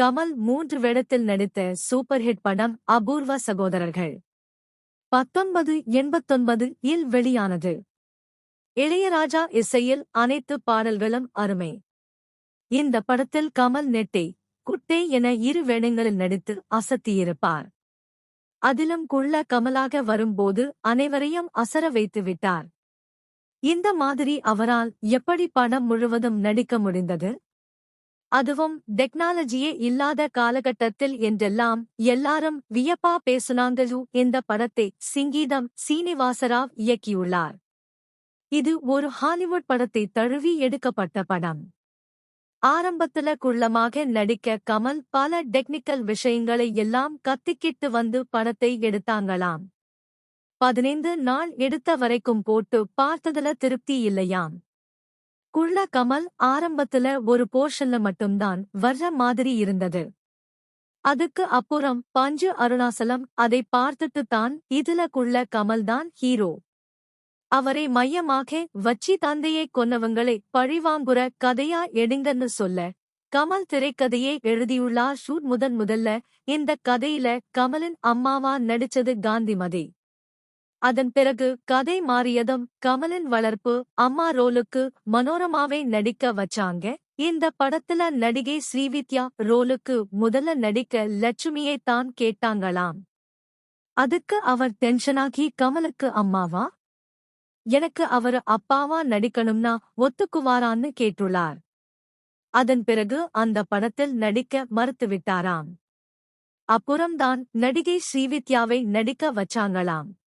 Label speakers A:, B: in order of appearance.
A: கமல் மூன்று வேடத்தில் நடித்த சூப்பர் ஹிட் படம் அபூர்வ சகோதரர்கள். பத்தொன்பது எண்பத்தொன்பது இல் வெளியானது. இளையராஜா இசையில் அனைத்து பாடல்களும் அருமை. இந்த படத்தில் கமல் நெட்டை குட்டே என இரு வேடங்களில் நடித்து அசத்தியிருப்பார். அதிலும் குள்ள கமலாக வரும்போது அனைவரையும் அசர வைத்து விட்டார். இந்த மாதிரி அவரால் எப்படி படம் முழுவதும் நடிக்க முடிந்தது? அதுவும் டெக்னாலஜியே இல்லாத காலகட்டத்தில் என்றெல்லாம் எல்லாரும் வியப்பா பேசுனாங்களு இந்த படத்தை சிங்கீதம் சீனிவாசராவ் இயக்கியுள்ளார். இது ஒரு ஹாலிவுட் படத்தை தழுவி எடுக்கப்பட்ட படம். ஆரம்பத்துல குள்ளமாக நடிக்க கமல் பல டெக்னிக்கல் விஷயங்களை எல்லாம் கத்திக்கிட்டு வந்து படத்தை எடுத்தாங்களாம். பதினைந்து நாள் எடுத்த வரைக்கும் போட்டு பார்த்ததுல திருப்தி இல்லையாம். குள்ள கமல் ஆரம்பத்துல ஒரு போர்ஷன்ல மட்டும்தான் வர்ற மாதிரி இருந்தது. அதுக்கு அப்புறம் பஞ்சு அருணாசலம் அதை பார்த்துட்டு தான் இதுல குள்ள கமல்தான் ஹீரோ. அவரை மையமாக வச்சி தந்தையை கொன்னவங்களை பழிவாங்குற கதையா எடுங்கன்னு சொல்ல கமல் திரைக்கதையை எழுதியுள்ளார் ஷூட் முதன் முதல்ல. இந்த கதையில கமலின் அம்மாவா நடிச்சது காந்திமதி. அதன் பிறகு கதை மாறியதும் கமலின் வளர்ப்பு அம்மா ரோலுக்கு மனோரமாவை நடிக்க வச்சாங்க. இந்த படத்துல நடிகை ஸ்ரீவித்யா ரோலுக்கு முதல்ல நடிக்க லட்சுமியை தான் கேட்டாங்களாம். அதுக்கு அவர் டென்ஷனாகி கமலுக்கு அம்மாவா? எனக்கு அவர் அப்பாவா நடிக்கணும்னா ஒத்துக்குவாரான்னு கேட்டுள்ளார். அதன் பிறகு அந்த படத்தில் நடிக்க மறுத்துவிட்டாராம். அப்புறம்தான் நடிகை ஸ்ரீவித்யாவை நடிக்க வச்சாங்களாம்.